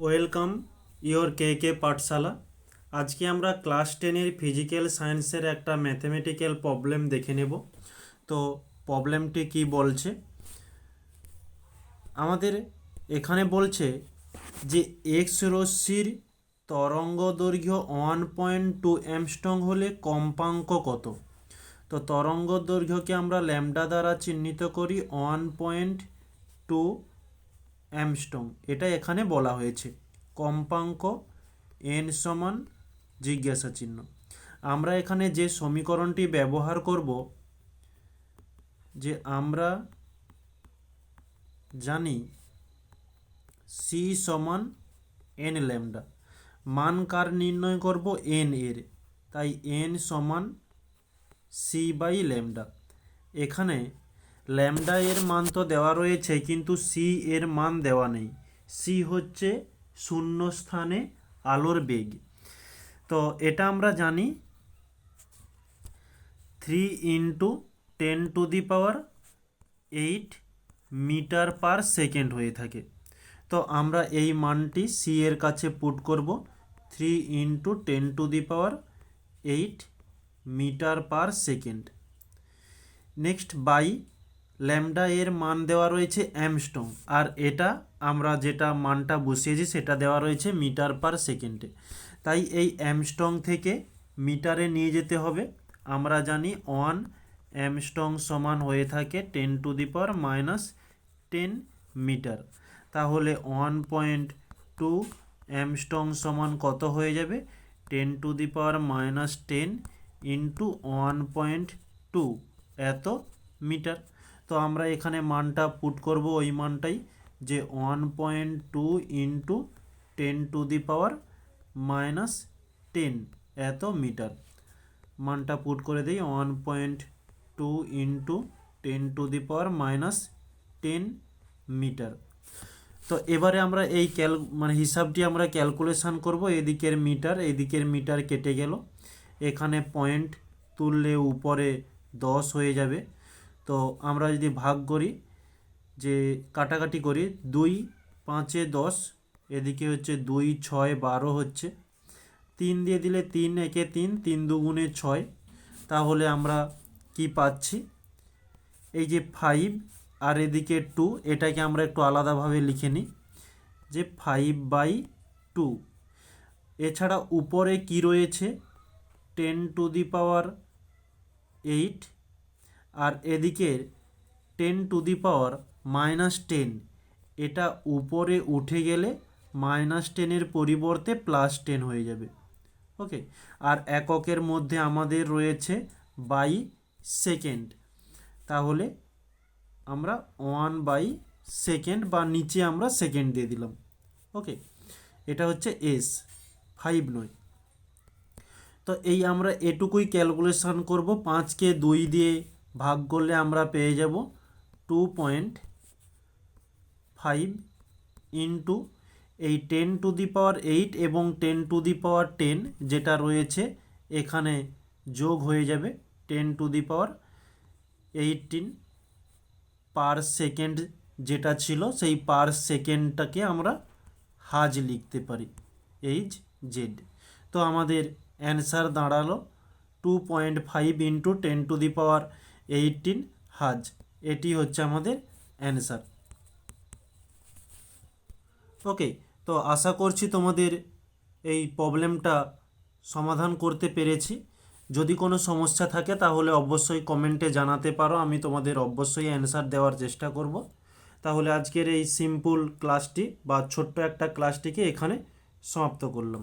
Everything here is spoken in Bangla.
ওয়েলকাম ইয়োর কে কে পাঠশালা। আজকে আমরা ক্লাস টেনের ফিজিক্যাল সায়েন্সের একটা ম্যাথমেটিক্যাল প্রবলেম দেখে নেব। তো প্রবলেমটি কি বলছে? আমাদের এখানে বলছে যে এক্স রশ্মির তরঙ্গ দৈর্ঘ্য ওয়ান পয়েন্ট টু অ্যামস্ট্রং হলে কম্পাঙ্ক কত? তো তরঙ্গ দৈর্ঘ্যকে আমরা ল্যামডা দ্বারা চিহ্নিত করি ওয়ান পয়েন্ট টু অ্যামস্ট্রং। এটা এখানে বলা হয়েছে। কম্পাঙ্ক এন সমান জিজ্ঞাসা চিহ্ন। আমরা এখানে যে সমীকরণটি ব্যবহার করব, যে আমরা জানি সি সমান এন ল্যামডা। মান কার নির্ণয় করব? এন এর। তাই এন সমান সি বাই ল্যামডা। এখানে ল্যামডা এর মান তো দেওয়া রয়েছে, কিন্তু সি এর মান দেওয়া নেই। সি হচ্ছে শূন্য স্থানে আলোর বেগ। তো এটা আমরা জানি three into ten to the power eight metre per second হয়ে থাকে। তো আমরা এই মানটি সি এর কাছে পুট করব three into ten to the power eight metre per second. Next by lambda এর মান দেওয়া রয়েছে অ্যামস্টং আর এটা আমরা যেটা মানটা বসিয়েছি সেটা দেওয়া রয়েছে মিটার পার সেকেন্ডে। তাই এই অ্যামস্টং থেকে মিটারে নিয়ে যেতে হবে। আমরা জানি ওয়ান অ্যামস্টং সমান হয়ে থাকে ten to the power minus ten metre. তাহলে ওয়ান পয়েন্ট টু অ্যামস্টং সমান কত হয়ে যাবে? Ten to the power minus ten into one point two এত মিটার। তো আমরা এখানে মানটা পুট করব ওই মানটাই যে one point two into ten to the power minus ten এত মিটার। মানটা পুট করে দিই one point two into ten to the power minus ten metre. তো এবারে আমরা এই ক্যাল মানে হিসাবটি আমরা ক্যালকুলেশান করব, এদিকের মিটার এদিকের মিটার কেটে গেল। এখানে পয়েন্ট তুললে উপরে দশ হয়ে যাবে। তো আমরা যদি ভাগ করি, যে কাটাকাটি করি, দুই পাঁচে দশ, এদিকে হচ্ছে দুই ছয় বারো হচ্ছে। তিন দিয়ে দিলে তিন, একে তিন তিন দুগুণে ছয়। তাহলে আমরা কি পাচ্ছি? এই যে ফাইভ আর এদিকে টু এটাকে আমরা একটু আলাদাভাবে লিখে নিই। যে ফাইভ বাই টু এছাড়া উপরে কি রয়েছে? Ten to the power eight আর এদিকে ten to the power minus ten এটা উপরে উঠে গেলে মাইনাস টেনের পরিবর্তে প্লাস টেন হয়ে যাবে। ওকে আর এককের মধ্যে আমাদের রয়েছে বাই সেকেন্ড তাহলে আমরা ওয়ান বাই সেকেন্ড বা নিচে আমরা সেকেন্ড দিয়ে দিলাম। ওকে এটা হচ্ছে এস ফাইভ নয়। তো এই আমরা এটুকুই ক্যালকুলেশান করব। পাঁচকে দুই দিয়ে ভাগ করলে আমরা পেয়ে যাব টু পয়েন্ট ফাইভ ইন্টু এই ten to the power eight এবং ten to the power ten যেটা রয়েছে এখানে যোগ হয়ে যাবে ten to the power eighteen per second যেটা ছিল সেই পার সেকেন্ডটাকে আমরা হাজ লিখতে পারি, এইচ জেড। তো আমাদের অ্যান্সার দাঁড়াল two point five into ten to the power eighteen হাজ এটি হচ্ছে আমাদের অ্যান্সার ওকে তো আশা করছি তোমাদের এই প্রবলেমটা সমাধান করতে পেরেছি। যদি কোনো সমস্যা থাকে তাহলে অবশ্যই কমেন্টে জানাতে পারো, আমি তোমাদের অবশ্যই অ্যান্সার দেওয়ার চেষ্টা করব। তাহলে আজকের এই সিম্পল ক্লাসটি বা ছোট্ট একটা ক্লাসটিকে এখানে সমাপ্ত করলাম।